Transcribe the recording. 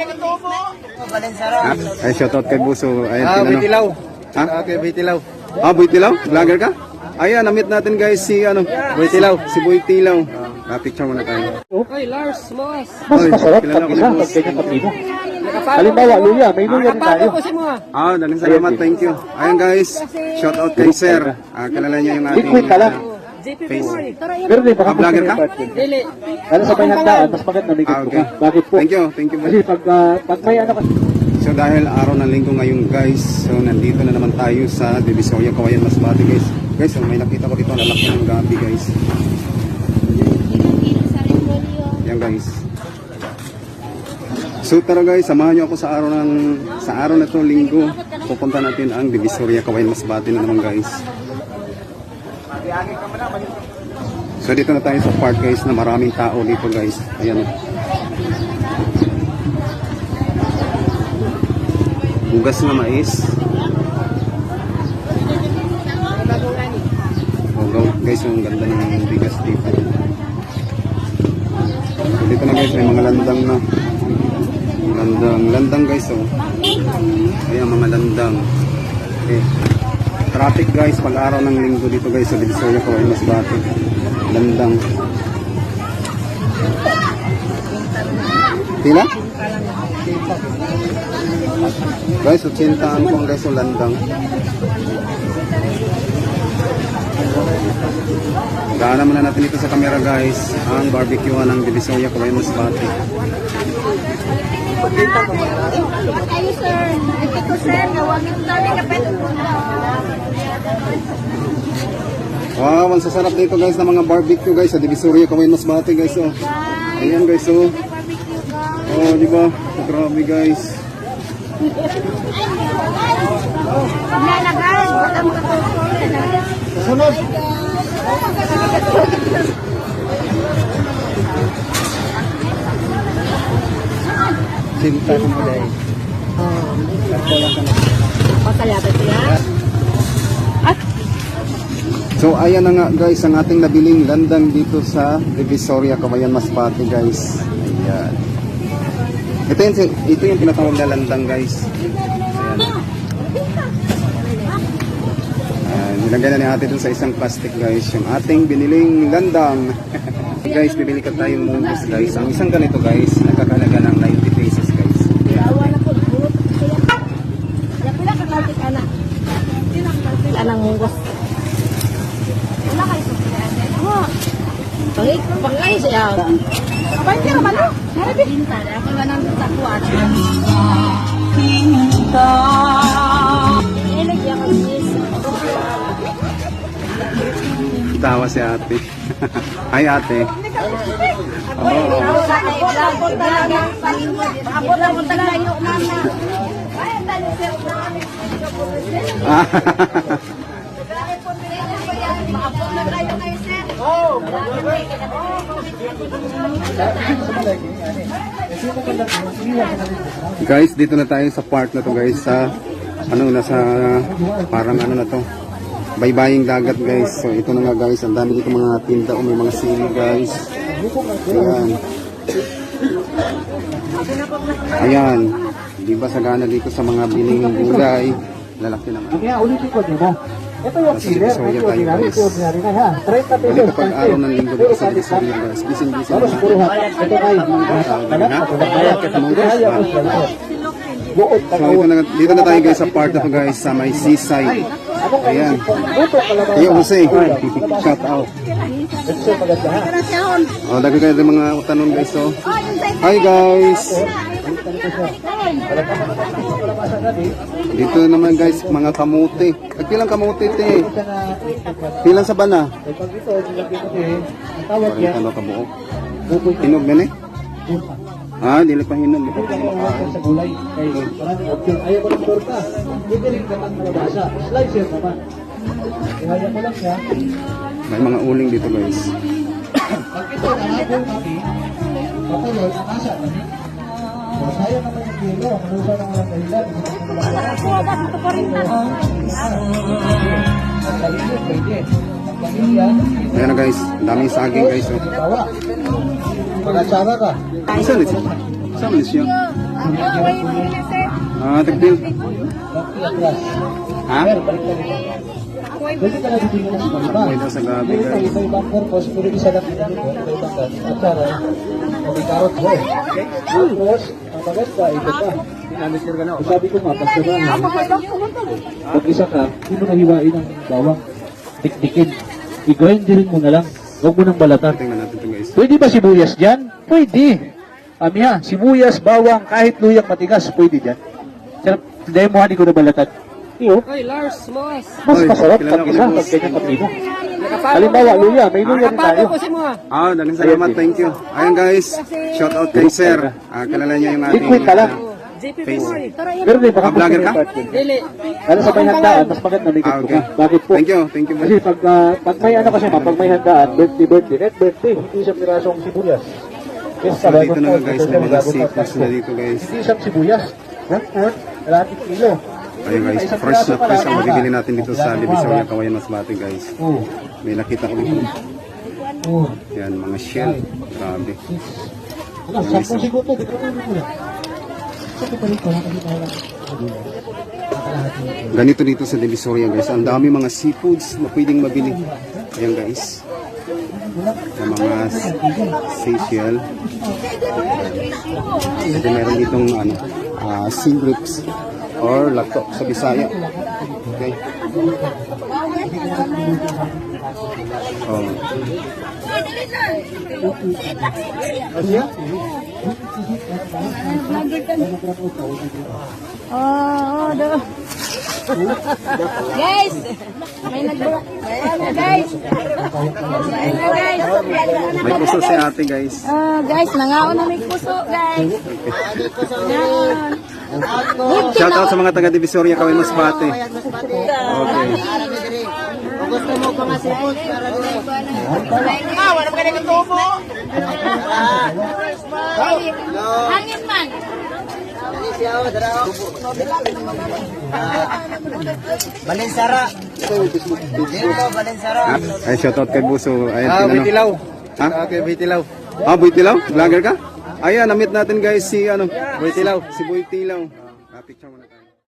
Ha? Ay, shoutout kay Buso. Ayan, Ah, tinanong. Bitilaw. Ha? Okay, Bitilaw. Ah, Boy Tilaw? Vlogger ka? Ayan, namit natin guys si ano, Boy Tilaw. Si Boy Tilaw. Ah, picture muna tayo. Ay, Lars, Moas. Mas masarap kilala ko si Boss. Halimbawa, luya, may luya rin tayo. Ah, dalang salamat. Thank you. Ayan guys, shoutout kay Sir. Ah, kilala niyo yung ating Liquid ka lang. Ah, JP. Memory. Pero di, baka Ah, vlogger ka? Dili. Lalo sa bayandaan, mas bakit Ah, naligat po okay. ka. Bakit po? Thank you, thank you. Kasi pag, ah, pag may ano ka, So dahil araw ng linggo ngayon guys, so nandito na naman tayo sa Divisoria, Kawayan, Masbate guys. Guys, so may nakita ko dito, lalaki ng gabi guys. Yan guys. So tara guys, samahan niyo ako sa araw ng sa araw na to linggo. Pupunta natin ang Divisoria, Kawayan, Masbate na naman guys. So dito na tayo sa park guys na maraming tao dito guys. Ayan oh. Bugas na mais. Oh, guys, yung ganda ng bigas dito. So, dito na guys, may mga landang na. Landang, landang guys, oh. Ayan, mga landang. Okay. Traffic guys, pag araw ng linggo dito guys, sa Divisoria, Kawai Masbate. Landang. Pila? Guys, 80 ang kung guys yung landang. Daanan muna natin ito sa camera guys. Ang barbecue ng Divisoria Kawayan Masbate. Kayo sir, ito ko sir, nawagin ko namin na pwede. Wow, ang sasarap dito guys ng mga barbecue guys sa Divisoria Kawayan Masbate guys. Oh. Ayan guys oh. Oh, di ba? Grabe guys. Sunod. Sinta ko mo dahil. Pasayabat siya. So ayan na nga guys ang ating nabiling landang dito sa Divisoria, Kawayan Masbate guys. Ayan. Ito yung, ito yung tinatawag na landang guys. Ayan. Ayan, nilagyan na ni ate dun sa isang plastic guys yung ating biniling landang. guys, bibili ka tayong mungus guys. Ang isang ganito guys, nagkakalaga ng 90 pesos guys. Awa na po, group. Kaya pila ka kaltik anak. Sila ng munggos. Wala kayo sa pila. Oh, Pangay, pangay siya. abay ka naman oh. Harabi. Pinta, ako ba nang takuan? Ilig yan ang sis. Tawa si ate. Hi ate. Abot talaga. Abot lang mo talaga yung nana. Ay, ang dali sir. Ah, Maabot na tayo ngayon sir. Guys, dito na tayo sa park na to guys sa ano nasa parang ano na to baybaying dagat guys. So ito na nga guys, ang dami dito mga tinda o may mga sili guys. Ayan. Ayan. Di ba sagana dito sa mga biling gulay. Lalaki naman. kaya ulitin ko din mo. Ito yung Divisoria ito tayo, ordinary, ito ordinary na ha. 30 pesos. Dito pag araw ng linggo dito sa Divisoria guys. Bising-bising Tapos puro ha. Ito ay Kaya katamunggas. Buot So ito na, dito na tayo guys sa part na guys sa may seaside. Ayan. Iyo Jose. Shout out. Oh, dagdag kayo ng mga tanong guys oh. Hi guys. Dito naman guys, mga kamote. Nagpilang kamote te. Pilang sa bana? Parang yan, ano ka buo. bukoy Hinog na ni? Ah, dili pa. Ito mga sa gulay. Kaya maraming option. Ayaw ko ng torta. Pwede rin naman malabasa. Slicer naman. Ihaya ko lang siya. May mga uling dito guys. Pag ito nahapon kami, patuloy, ang asa kami. Sayang naman yung kilo. Manusa ng walang dahilan. Ang sarili, pwede. Ang pamilya, Ayan na guys, daming saging guys oh. tawa. Pag-asawa ka, Isa na siya. Isa na siya. Ah, tagpil. Ha? Na titingnan sa gabi, guys. Tapos, ang maganda, ito pa. Sabi ko nga, pag isa ka, hindi mo nahiwain ang bawang. Dikdikin. I-grinderin mo na lang. Huwag mo nang balatan. Tingnan natin ito guys. Pwede ba sibuyas dyan? Pwede. Amiha, sibuyas, bawang, kahit luyang matigas, pwede dyan. Sarap, dahil mo hindi ko na balatan. Iyo, Hoy, Lars, Moas. mas masarap pag isa, pag ganyan kapino. Halimbawa, luya, may luya rin tayo. Paano ko si Moa? Ah, daling salamat. Thank you. Ayun guys. Shout out kay Sir. Ah, kilala niyo yung ating Liquid ka lang. JP. Pinoy. Pero di, baka vlogger ka? Dili. Ano sa may handaan, mas may Ah, ko ka. Bakit po? Thank you. Thank you. Kasi pag, ah, pag may ano kasi, ma, pag may handaan, birthday, birthday, net birthday, hindi siyang pirasong sibuyas. Yes, So dito na nga guys, may mga seafoods na dito guys. Hindi siyang sibuyas. One fourth, kalating kilo. Ayun guys, fresh na fresh ang mabibili natin dito sa Divisoria Kawayan Masbate guys. Oo. May nakita ko dito. Oo. Yan, mga shell. Grabe. Ano, sampung segundo, di ko na Ganito dito sa Divisoria guys. Ang dami mga seafoods na pwedeng mabili. Ayan guys. Yung mga facial. Ito meron ditong ano, ah, sea grapes or lato sa Bisaya. Okay. Oh. Oh, do. guys, may nag Ayan, guys. May puso si ate guys. Ah, guys, nangaon na may puso, guys. Nangaon. Shout out sa mga taga Divisoria Kawayan Masbate. Okay. Hangin man. Ha? Ay, shout out kay Buso. Ayun, Ah. Bitilaw. Ha? Okay, Bitilaw. Ah, Boy Tilaw? Vlogger ka? Ayan, na-meet natin guys si ano, Bitilaw. si Boy Tilaw. Ah, picture muna tayo.